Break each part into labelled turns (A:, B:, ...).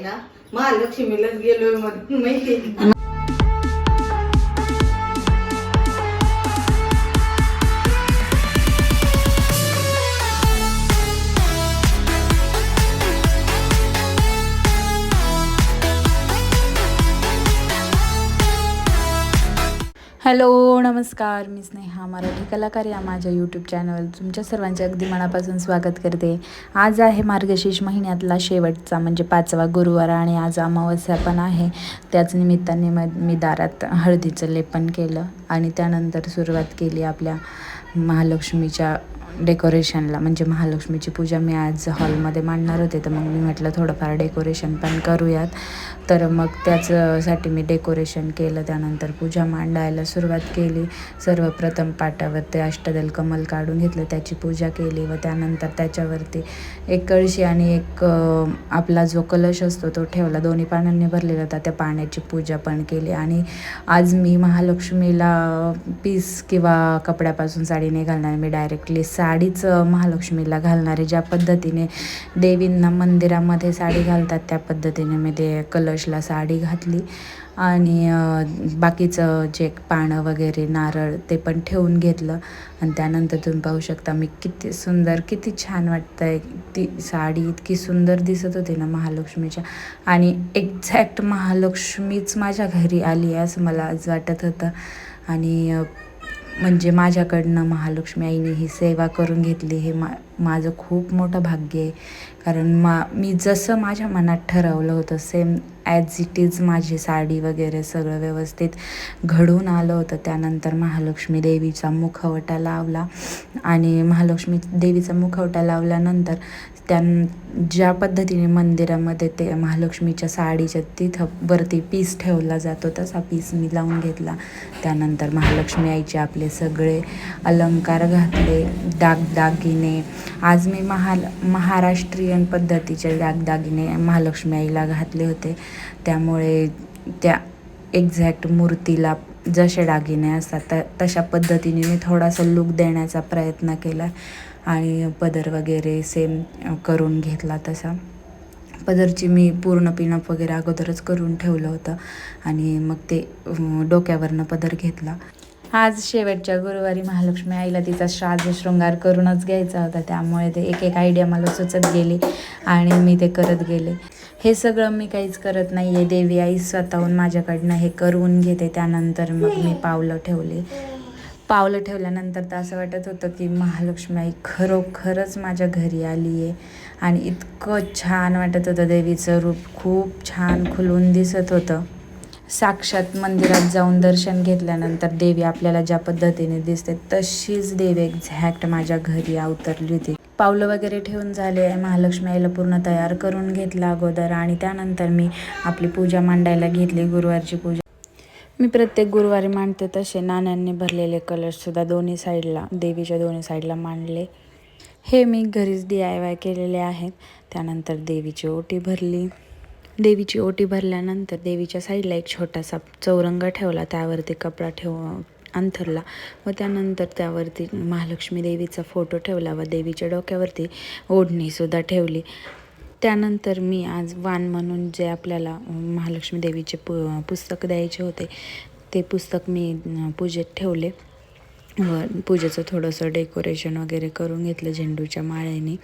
A: ना महालक्ष्मीलाच गेलोय म्हणून माहिती
B: हॅलो नमस्कार. मी स्नेहा मराठी कलाकार या माझ्या यूट्यूब चॅनल तुमच्या सर्वांचे अगदी मनापासून स्वागत करते. आज आहे मार्गशीर्ष महिन्यातला शेवटचा म्हणजे पाचवा गुरुवार आणि आज अमावस्या पण आहे. त्याच निमित्ताने मग मी दारात हळदीचं लेपन केलं आणि त्यानंतर सुरुवात केली आपल्या महालक्ष्मीच्या डेकोरेशनला म्हणजे महालक्ष्मीची पूजा मी आज हॉलमध्ये मांडणार होते तर मग मी म्हटलं थोडंफार डेकोरेशन पण करूयात. तर मग त्याचसाठी मी डेकोरेशन केलं त्यानंतर पूजा मांडायला सुरुवात केली. सर्वप्रथम पाटावरती अष्टदल कमल काढून घेतलं त्याची पूजा केली व त्यानंतर त्याच्यावरती एक कळशी आणि एक आपला जो कलश असतो तो ठेवला. दोन्ही पाण्याने भरलेला होता त्या पाण्याची पूजा पण केली आणि आज मी महालक्ष्मीला पीस किंवा कपड्यापासून साडी नाही घालणार मी डायरेक्टली सा साडीच महालक्ष्मीला घालणारे ज्या पद्धतीने देवींना मंदिरामध्ये साडी घालतात त्या पद्धतीने मी ते कलशला साडी घातली. आणि बाकीचं जे पानं वगैरे नारळ ते पण ठेवून घेतलं. आणि त्यानंतर तुम्ही पाहू शकता मी किती सुंदर किती छान वाटतंय. ती साडी इतकी सुंदर दिसत होती ना महालक्ष्मीच्या. आणि एक्झॅक्ट महालक्ष्मीच माझ्या घरी आली आहे असं मला आज वाटत होतं. आणि म्हणजे माझ्याकडनं महालक्ष्मी आईने ही सेवा करून घेतली हे मा माझं खूप मोठं भाग्य आहे. कारण मा मी जसं माझ्या मनात ठरवलं होतं सेम ॲज इट इज माझी साडी वगैरे सगळं व्यवस्थित घडून आलं होतं. त्यानंतर महालक्ष्मी देवीचा मुखवटा लावला आणि महालक्ष्मी देवीचा मुखवटा लावल्यानंतर त्यां ज्या पद्धतीने मंदिरामध्ये ते महालक्ष्मीच्या साडीच्या तिथं वरती पीस ठेवला जातो तसा पीस मी लावून घेतला. त्यानंतर महालक्ष्मी आईचे आपले सगळे अलंकार घातले दागदागिने. आज मी महाल महाराष्ट्रीयन पद्धतीचे दागदागिने महालक्ष्मी आईला घातले होते. त्यामुळे त्या एक्झॅक्ट मूर्तीला जसे दागिने असतात त तशा पद्धतीने मी थोडासा लूक देण्याचा प्रयत्न केला. आणि पदर वगैरे सेम करून घेतला तसा. पदरची मी पूर्ण पिनअप वगैरे अगोदरच करून ठेवलं होतं. आणि मग ते डोक्यावरनं पदर घेतला. आज शेवटच्या गुरुवारी महालक्ष्मी आईला तिचा श्राद्ध शृंगार करूनच घ्यायचा होता. त्यामुळे ते एक एक आयडिया मला सुचत गेली आणि मी ते करत गेले. हे सगळं मी काहीच करत नाही आहे देवी आई स्वतःहून माझ्याकडनं हे करून घेते. त्यानंतर मग मी पावलं ठेवले. पावलं ठेवल्यानंतर तर असं वाटत होतं की महालक्ष्मी आई खरोखरच माझ्या घरी आली आहे आणि इतकं छान वाटत होतं. देवीचं रूप खूप छान खुलून दिसत होतं. साक्षात मंदिरात जाऊन दर्शन घेतल्यानंतर देवी आपल्याला ज्या पद्धतीने दिसते तशीच देवी एक्झॅक्ट माझ्या घरी अवतरली होती. पावलं वगैरे ठेवून झाले महालक्ष्मी आईला पूर्ण तयार करून घेतला अगोदर आणि त्यानंतर मी आपली पूजा मांडायला घेतली गुरुवारची पूजा. मी प्रत्येक गुरुवारी मांडते तसे नाण्यांनी भरलेले कलर्ससुद्धा दोन्ही साईडला देवीच्या दोन्ही साईडला मांडले. हे मी घरीच डी आय वाय केलेले आहेत. त्यानंतर देवीची ओटी भरली. देवीची ओटी भरल्यानंतर देवीच्या साईडला एक छोटासा चौरंग ठेवला. त्यावरती कपडा ठेव अंथरला. व त्यानंतर त्यावरती महालक्ष्मी देवीचा फोटो ठेवला व देवीच्या डोक्यावरती ओढणीसुद्धा ठेवली. त्यानंतर मी आज वान म्हणून जे आपल्याला महालक्ष्मी देवीचे पु पुस्तक द्यायचे होते ते पुस्तक मी पूजेत ठेवले. व पूजेचं थोडंसं डेकोरेशन वगैरे करून घेतलं झेंडूच्या माळ्याने.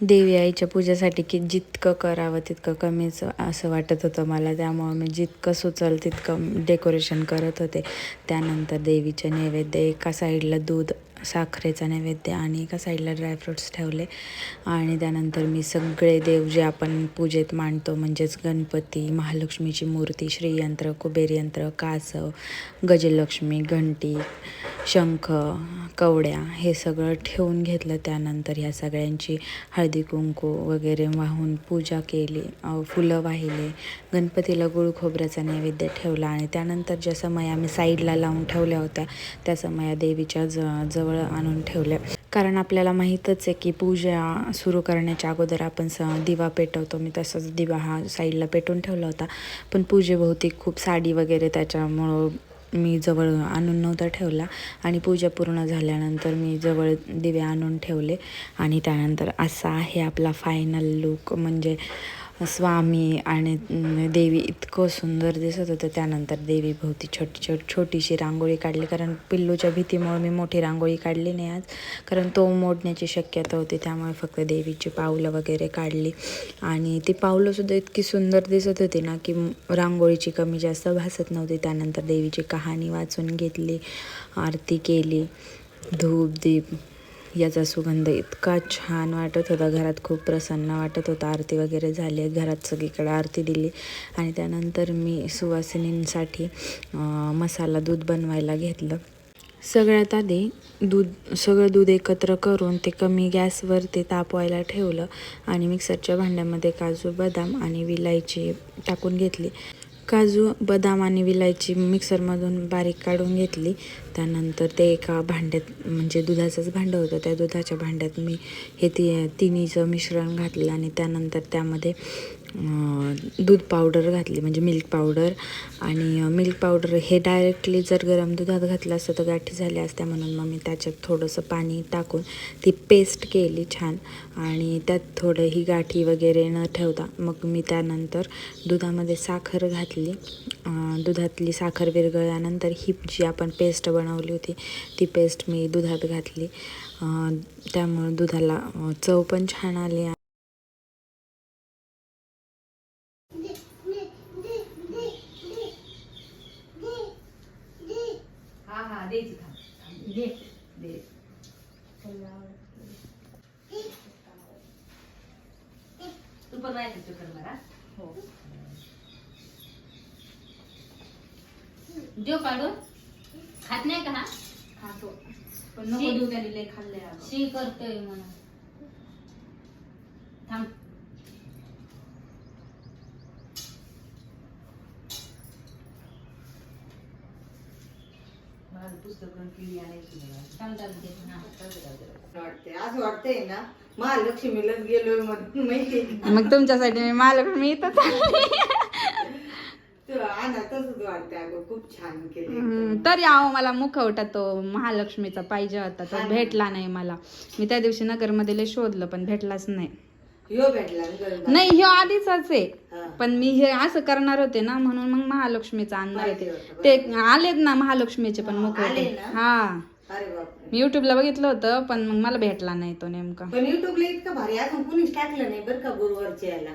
B: देवी आईच्या पूजेसाठी की जितकं करावं तितकं कमीच असं वाटत होतं मला. त्यामुळं मी जितकं सुचल तितकं डेकोरेशन करत होते. त्यानंतर देवीचे नैवेद्य एका साईडला दूध साखरेचा नैवेद्य आणि एका साईडला ड्रायफ्रुट्स ठेवले. आणि त्यानंतर मी सगळे देव जे आपण पूजेत मांडतो म्हणजेच गणपती महालक्ष्मीची मूर्ती श्रीयंत्र कुबेरयंत्र कासव गजलक्ष्मी घंटी शंख कवड्या हे सगळं ठेवून घेतलं. त्यानंतर ह्या सगळ्यांची हळदी कुंकू वगैरे वाहून पूजा केली फुलं वाहिले. गणपतीला गुळ खोबऱ्याचा नैवेद्य ठेवला आणि त्यानंतर ज्या समया आम्ही साईडला लावून ठेवल्या होत्या त्या समया देवीच्या ज जवळ आणून ठेवले. कारण आपल्याला माहीतच आहे की पूजा सुरू करण्याच्या अगोदर आपण स दिवा पेटवतो. मी तसाच दिवा हा साईडला पेटवून ठेवला होता. पण पूजेभोवती खूप साडी वगैरे त्याच्यामुळं मी जवळ आणून नव्हता ठेवला. आणि पूजा पूर्ण झाल्यानंतर मी जवळ दिवे आणून ठेवले. आणि त्यानंतर असा आहे आपला फायनल लुक म्हणजे स्वामी आणि देवी इतकं सुंदर दिसत होतं. त्यानंतर देवी भोवती छोटी छोट छोटीशी रांगोळी काढली. कारण पिल्लूच्या भीतीमुळे मी मोठी रांगोळी काढली नाही आज. कारण तो मोडण्याची शक्यता होती. त्यामुळे फक्त देवीची पावलं वगैरे काढली. आणि ती पावलंसुद्धा इतकी सुंदर दिसत होती ना की रांगोळीची कमी जास्त भासत नव्हती. त्यानंतर देवीची कहाणी वाचून घेतली आरती केली धूप दीप याचा सुगंध इतका छान वाटत होता. घरात खूप प्रसन्न वाटत होता. आरती वगैरे झाली घरात सगळीकडे आरती दिली. आणि त्यानंतर मी सुवासिनींसाठी मसाला दूध बनवायला घेतलं. सगळ्यात आधी दूध सगळं दूध एकत्र करून ते कमी गॅसवर ते तापवायला ठेवलं. आणि मिक्सरच्या भांड्यामध्ये काजू बदाम आणि विलायची टाकून घेतली. काजू बदाम आणि विलायची मिक्सरमधून बारीक काढून घेतली. त्यानंतर ते एका भांड्यात म्हणजे दुधाचंच भांडं होतं. त्या दुधाच्या भांड्यात मी हे ती तिन्हीचं मिश्रण घातलं आणि त्यानंतर त्यामध्ये दूध पावडर घातली म्हणजे मिल्क पावडर आणि मिल्क पावडर हे डायरेक्टली जर गरम दुधात घातलं असतं तर गाठी झाल्या असत्या म्हणून मग मी त्याच्यात थोडंसं पाणी टाकून ती पेस्ट केली छान आणि त्यात थोडं ही गाठी वगैरे न ठेवता मग मी त्यानंतर दुधामध्ये साखर घातली. दुधातली साखर विरघळल्यानंतर ही जी आपण पेस्ट बनवली होती ती पेस्ट मी दुधात घातली. त्यामुळं त्यामुळे दुधाला चव पण छान आली
A: हा हा द्यायची थांब दे दे तू पण नाही चक्कर मारा हो. देऊ काढून. खात नाही का हा?
C: खातो. पण नको देऊ त्याने लय खाल्ले अगं.
A: शी करतोय म्हणा थांब थांब थांब दे. हा.
D: वाटते आज वाटतंय ना महालक्ष्मीलाच गेलोय मग माहिती
B: मग तुमच्यासाठी मी महालक्ष्मी इथंच
D: तुला आणा तसंच वाटतंय. अगं खूप छान केले
B: तरी आहो मला मुखवटा तो महालक्ष्मीचा पाहिजे होता तो
D: ना.
B: भेटला नाही मला. मी त्या दिवशी नगरमध्ये लय शोधलं पण भेटलाच नाही.
D: ह्यो भेटला.
B: नाही ह्यो आधीच आहे. पण मी हे असं करणार होते ना म्हणून मग महालक्ष्मीचा आणणार होते. ते आलेत ना महालक्ष्मीचे पण
D: ना?
B: हा. मी युट्यूबला बघितलं होतं पण मग मला भेटला नाही तो नेमका.
D: पण युट्यूबला इतकं भारी अजून कुणीच टाकलं नाही बरं का गुरुवारच्या याला.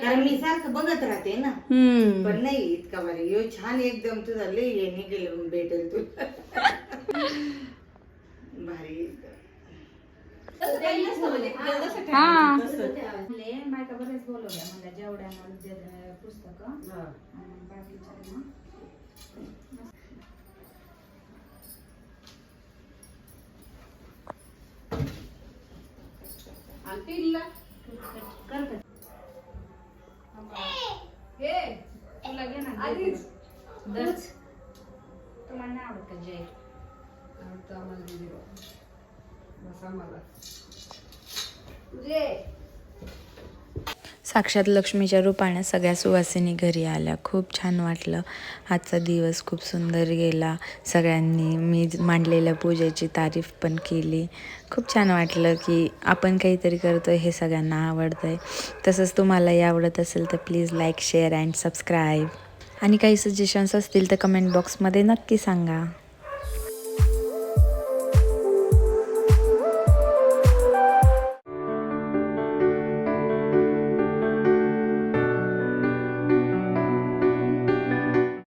D: कारण मी सारखं बघत राहते ना.
B: हम्म.
D: पण नाही इतका भारी. ह्यो छान एकदम तुझा लय हे निघेल भेटेल तुला. भारी. एकदम.
B: हा
C: बायका बरेच बोलवल्या मला जेवढ्या पुस्तक हे ना आधीच तुला नाही आवडत का जय
B: साक्षात लक्ष्मीच्या रूपाने सगळ्या सुवासिनी घरी आल्या. खूप छान वाटलं. आजचा दिवस खूप सुंदर गेला. सगळ्यांनी मी मांडलेल्या पूजेची तारीफ पण केली. खूप छान वाटलं की आपण काहीतरी करतोय हे सगळ्यांना आवडतंय. तसंच तुम्हालाही आवडत असेल तर please like share and subscribe आणि काही सजेशन्स असतील तर कमेंट बॉक्समध्ये नक्की सांगा.